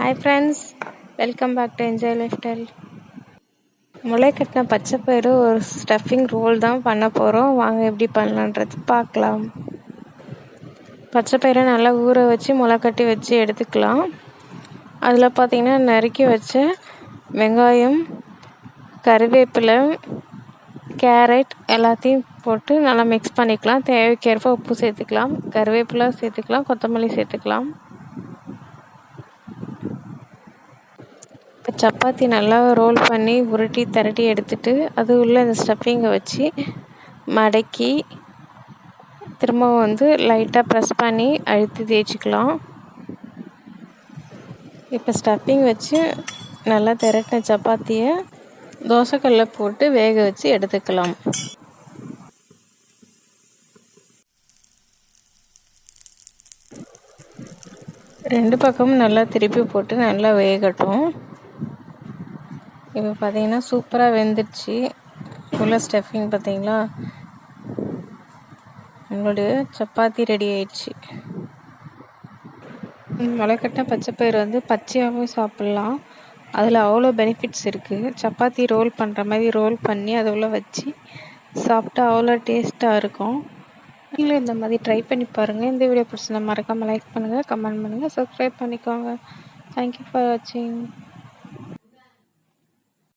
Hi friends welcome back to enjoy life style முளை கட்டின பச்சை பயிறு ஒரு ஸ்டஃபிங் ரோல் தான் பண்ண போகிறோம் வாங்க எப்படி பண்ணலான்றது பார்க்கலாம். பச்சை பயிரை நல்லா ஊற வச்சு முளை கட்டி வச்சு எடுத்துக்கலாம். அதில் பார்த்திங்கன்னா நறுக்கி வச்ச வெங்காயம் கருவேப்பிலை கேரட் எல்லாத்தையும் போட்டு நல்லா மிக்ஸ் பண்ணிக்கலாம். தேவைக்கேற்ப உப்பு சேர்த்துக்கலாம். கருவேப்பிலை சேர்த்துக்கலாம். கொத்தமல்லி சேர்த்துக்கலாம். சப்பாத்தி நல்லா ரோல் பண்ணி உருட்டி திரட்டி எடுத்துட்டு அது உள்ளே அந்த ஸ்டஃபிங்கை வச்சு மடக்கி திரும்பவும் வந்து லைட்டாக ப்ரெஸ் பண்ணி அழுத்தி தேய்ச்சிக்கலாம். இப்போ ஸ்டஃபிங் வச்சு நல்லா திரட்டின சப்பாத்தியை தோசைக்கல்ல போட்டு வேக வச்சு எடுத்துக்கலாம். ரெண்டு பக்கமும் நல்லா திருப்பி போட்டு நல்லா வேகட்டும். இப்போ பார்த்தீங்கன்னா சூப்பராக வெந்துடுச்சு. உள்ள ஸ்டஃபிங் பார்த்தீங்களா? நம்மளுடைய சப்பாத்தி ரெடி ஆயிடுச்சு. முளைக்கட்ட பச்சைப்பயிறு வந்து பச்சையாகவும் சாப்பிட்லாம். அதில் அவ்வளோ பெனிஃபிட்ஸ் இருக்குது சப்பாத்தி ரோல் பண்ணுற மாதிரி ரோல் பண்ணி அதை உள்ள வச்சு சாப்பிட்டா அவ்வளோ டேஸ்ட்டாக இருக்கும். நீங்களும் இந்த மாதிரி ட்ரை பண்ணி பாருங்கள் இந்த வீடியோ பிடிச்சிருந்தா மறக்காமல் லைக் பண்ணுங்கள் கமெண்ட் பண்ணுங்கள் சப்ஸ்கிரைப் பண்ணிக்கோங்க. தேங்க்யூ ஃபார் வாட்சிங்